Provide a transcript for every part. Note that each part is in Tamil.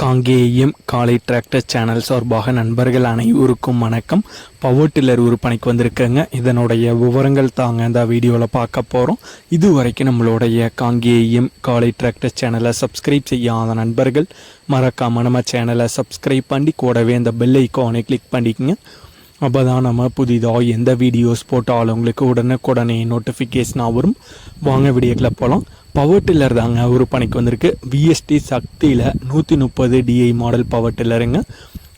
காங்கேயம் காலை டிராக்டர் சேனல் சார்பாக நண்பர்கள் அனைவருக்கும் வணக்கம். பவர் டில்லர் விற்பனைக்கு வந்திருக்கேங்க. இதனுடைய விவரங்கள் தாங்க இந்த வீடியோவில் பார்க்க போகிறோம் இது வரைக்கும் நம்மளுடைய காங்கேயம் காலை டிராக்டர் சேனலை சப்ஸ்கிரைப் செய்யாத நண்பர்கள் மறக்காம நம்ம சேனலை சப்ஸ்கிரைப் பண்ணி கூடவே இந்த பெல் ஐக்கானை கிளிக் பண்ணிக்கங்க. அப்போ தான் நம்ம புதிதாக எந்த வீடியோஸ் போட்டாலும் உங்களுக்கு உடனுக்குடனே நோட்டிஃபிகேஷனாக வரும். வாங்க வீடியோக்குள்ள போகலாம் பவர் டில்லர் தாங்க விற்பனைக்கு வந்திருக்கு. விஎஸ்டி சக்தியில் நூற்றி முப்பது டிஐ மாடல் பவர் டில்லருங்க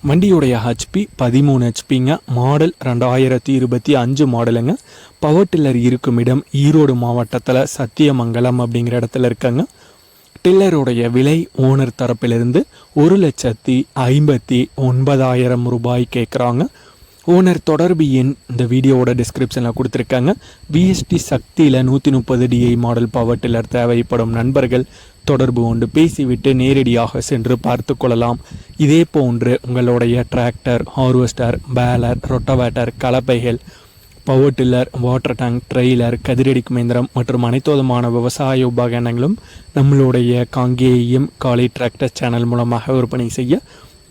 வண்டியுடைய ஹெச்பி பதிமூணு ஹெச்பிங்க மாடல் ரெண்டாயிரத்தி இருபத்தி அஞ்சு மாடலுங்க பவர் டில்லர் இருக்கும் இடம் ஈரோடு மாவட்டத்தில் சத்தியமங்கலம் அப்படிங்கிற இடத்துல இருக்காங்க. டில்லருடைய விலை ஓனர் தரப்பிலிருந்து ஒரு லட்சத்தி ஐம்பத்தி ஒன்பதாயிரம் ரூபாய் கேட்குறாங்க ஓனர் தொடர்பு எண் இந்த வீடியோவோட டிஸ்கிரிப்ஷனில் கொடுத்துருக்காங்க. விஎஸ்டி சக்தியில் நூற்றி முப்பது டிஐ மாடல் பவர் டில்லர் தேவைப்படும் நண்பர்கள் தொடர்பு கொண்டு பேசிவிட்டு நேரடியாக சென்று பார்த்து கொள்ளலாம். இதே போன்று உங்களுடைய tractor harvester baler rotavator கலப்பைகள் power tiller water tank trailer கதிரடிக்கும் இயந்திரம் மற்றும் அனைத்து விதமான விவசாய உபகரணங்களும் நம்மளுடைய காங்கேயம் காலை டிராக்டர் சேனல் மூலமாக விற்பனை செய்ய